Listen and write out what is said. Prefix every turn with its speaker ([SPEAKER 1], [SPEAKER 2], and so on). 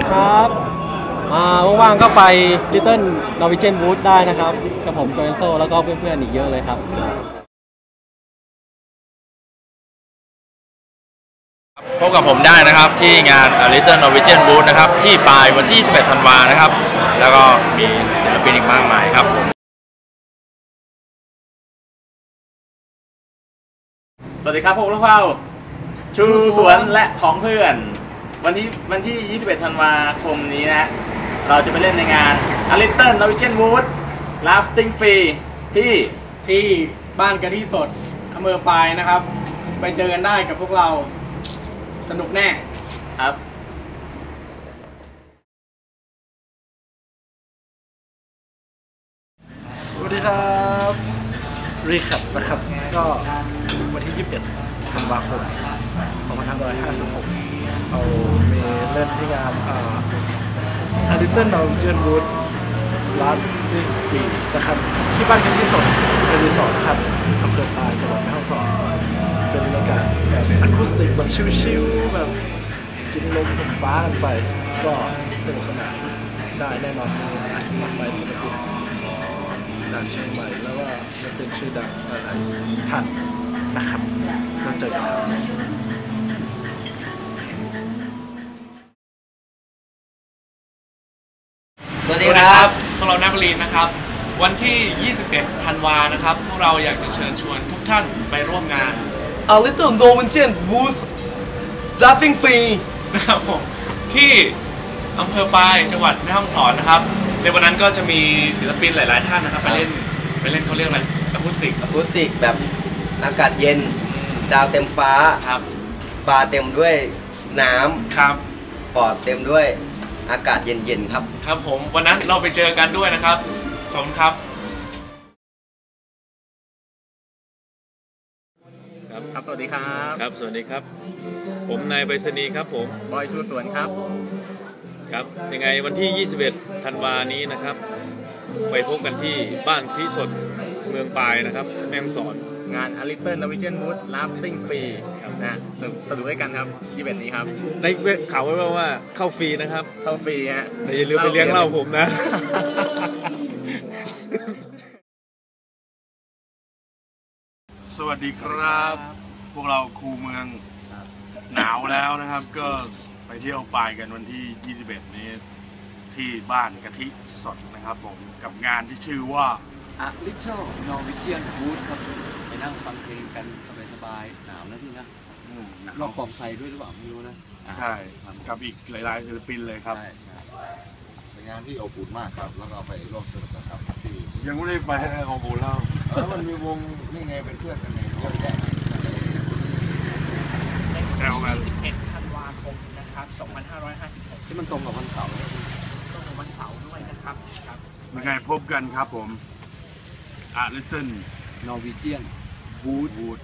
[SPEAKER 1] วัสดีครับอ่าว่างๆก็ไป Little Norwegian Wood ได้นะครับกับผมโจเอนโซแล้วก็เพื่อนๆอีกเยอะเลยครับ
[SPEAKER 2] พบกับผมได้นะครับที่งาน A Little Norwegian Wood นะครับ ที่ปลายวันที่21ธันวานะครับ แล้วก็มีศิลปินอีกมากมายครับ
[SPEAKER 3] สวัสดีครับพวกเราชูสวนและของเพื่อน วันที่วันที่ 21 ธันวาคมนี้นะ เราจะไปเล่นในงาน a l i t t l e Norwegian Wood Rafting Free ที่
[SPEAKER 4] ที่บ้านกะทิสดอำเภอปายนะครับ ไปเจอกันได้กับพวกเราสนุกแน่
[SPEAKER 3] ครับ
[SPEAKER 5] สวัสดีครับรีแคปนะครับ ก็วันที่ 21 ธันวาคม 2556 เอาเมเล่นที่งานอ่า a l i t t l e Norwegian Wood ร้านที่ฟรีนะครับ ที่บ้านกันที่สดเป็นรีสอร์ทนครับอำเภอปายจังหวัดแม่ฮ่องสอนเป็นบรรยากาศแบบอะคูสติกแบบชิลๆแบบกินลมลมฟ้ากันไป ก็สนุกสนานได้แน่นอนมีมากมายศิลปินจากเชียงใหม่แล้วก็มันเป็นชื่อดังหลายๆท่านนะครับมาเจอกันครับ
[SPEAKER 6] สวัสดีครับ
[SPEAKER 7] พวกเรานักเรียนนะครับ วันที่ 21 ธันวานะครับ พวกเราอยากจะเชิญชวนทุกท่านไปร่วมงาน
[SPEAKER 6] A Little Norwegian Wood Laughing Free
[SPEAKER 7] นะครับผมที่อำเภอปายจังหวัดแม่ฮ่องสอนนะครับ ในวันนั้นก็จะมีศิลปินหลาย ๆ ท่านนะครับ ไปเล่นไปเล่นเขาเรียกอะไรอะคูสติก
[SPEAKER 6] อะคูสติกแบบอากาศเย็น ดาวเต็มฟ้า
[SPEAKER 7] ครับ
[SPEAKER 6] บาร์เต็มด้วยน้
[SPEAKER 7] ครับำ
[SPEAKER 6] ปอดเต็มด้วย อากาศเย็นๆครับ
[SPEAKER 7] ครับผมวันนั้นเราไปเจอกันด้วยนะครับ ขอบคุณครับ
[SPEAKER 3] ครับ สวัสดีครับ
[SPEAKER 8] ครับ สวัสดีครับ ผมนายไปรษณีย์ครับผม
[SPEAKER 3] บอยชูสวนครับ
[SPEAKER 8] ครับ ยังไงวันที่ 21 ธันวานี้นะครับ ไปพบกันที่บ้านคริสดเมืองปายนะครับ แม่ฮ่องสอน
[SPEAKER 3] งาน a l i t t l e Norwegian Wood Rafting Free
[SPEAKER 8] ครับ
[SPEAKER 3] นะสนุกสนุกด้วยกันครับ21นี้ครับ
[SPEAKER 8] ได้ข่าวไว้ว่าว่าเข้าฟรีนะครับ
[SPEAKER 3] เข้าฟรีฮะ
[SPEAKER 8] แต่อย่าลืมไปเลี้ยงเหล้าผมนะ
[SPEAKER 9] สวัสดีครับ พวกเราครูเมืองหนาวแล้วนะครับ ก็ไปเที่ยวปลายกันวันที่ 21 นี้ ที่บ้านกะทิสดนะครับผม กับงานที่ชื่อว่า
[SPEAKER 10] อะลิเทิลนอร์วิเจียนวูดครับไป นั่งฟังเพลงกันสบายๆหนาวนะพี่นะ
[SPEAKER 9] อืมหนาว
[SPEAKER 10] รอบกองไฟด้วยหรือเปล่าไม่รู้นะอ่า
[SPEAKER 9] ใช่
[SPEAKER 10] ครับ
[SPEAKER 9] กับอีกหลายๆศิลปินเลยครับ
[SPEAKER 10] ใช่ใช่
[SPEAKER 11] เป็นงานที่อบอุ่นมากครับ แล้วก็ไปร่วมสนุกกันครับที่
[SPEAKER 9] ยังไม่ได้ไปของบูเล่า
[SPEAKER 11] แล้วมันมีวงนี่ไงเป็นเพื่อนกันไงเยอะแยะ
[SPEAKER 9] แซวกัน
[SPEAKER 4] 21ธันวาคมนะครับ 2556
[SPEAKER 10] ที่มันตรงกับวันเสาร์เนี่ย
[SPEAKER 4] ตรงกับวันเสาร์ด้วยนะครับครับ
[SPEAKER 9] ยังไงพบกันครับผมอาลิตเติ้ล
[SPEAKER 10] นอร์วิเจียน
[SPEAKER 9] วูดวูด